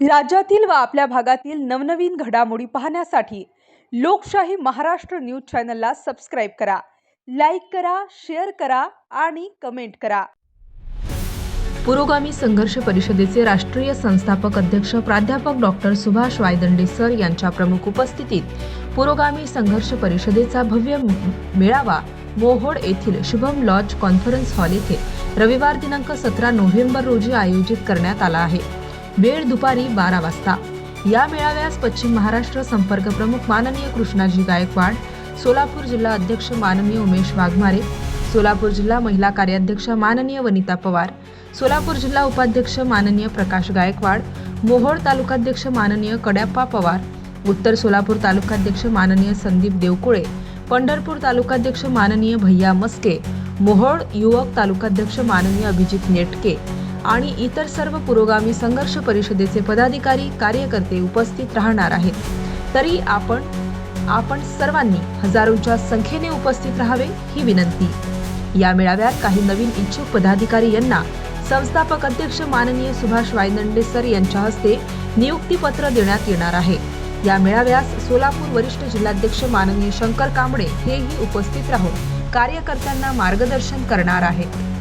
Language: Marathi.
राज्यातील व आपल्या भागातील नवनवीन घडामोडी पाहण्यासाठी लोकशाही महाराष्ट्र न्यूज चॅनलला सबस्क्राईब करा लाईक करा शेअर करा आणि कमेंट करा. पुरोगामी संघर्ष परिषदेचे राष्ट्रीय संस्थापक अध्यक्ष प्राध्यापक डॉक्टर सुभाष वायदंडे सर यांच्या प्रमुख उपस्थितीत पुरोगामी संघर्ष परिषदेचा भव्य मेळावा मोहोड येथील शुभम लॉज कॉन्फरन्स हॉल येथे रविवार दिनांक सतरा नोव्हेंबर रोजी आयोजित करण्यात आला आहे. वेळ दुपारी बारा वाजता. या मेळाव्यास पश्चिम महाराष्ट्र संपर्क प्रमुख माननीय कृष्णाजी गायकवाड सोलापूर जिल्हा अध्यक्ष माननीय उमेश वाघमारे सोलापूर जिल्हा महिला कार्याध्यक्ष माननीय वनिता पवार सोलापूर जिल्हा उपाध्यक्ष माननीय प्रकाश गायकवाड मोहोळ तालुकाध्यक्ष माननीय कड्याप्पा पवार उत्तर सोलापूर तालुकाध्यक्ष माननीय संदीप देवकुळे पंढरपूर तालुकाध्यक्ष माननीय भैया मस्के मोहोळ युवक तालुकाध्यक्ष माननीय अभिजित नेटके आणि इतर सर्व पुरोगामी संघर्ष परिषदेचे पदाधिकारी कार्यकर्ते उपस्थित राहणार आहेत. तरी आपण आपण सर्वांनी हजारोंच्या संख्येने उपस्थित राहावे ही विनंती. या मेळाव्यात काही नवीन इच्छुक पदाधिकारी यांना संस्थापक अध्यक्ष माननीय सुभाष वायनंडे सर यांच्या हस्ते नियुक्तीपत्र देण्यात येणार आहे. या मेळाव्यास सोलापूर वरिष्ठ जिल्हाध्यक्ष माननीय शंकर कांबळे हेही उपस्थित राहून कार्यकर्त्यांना मार्गदर्शन करणार आहेत.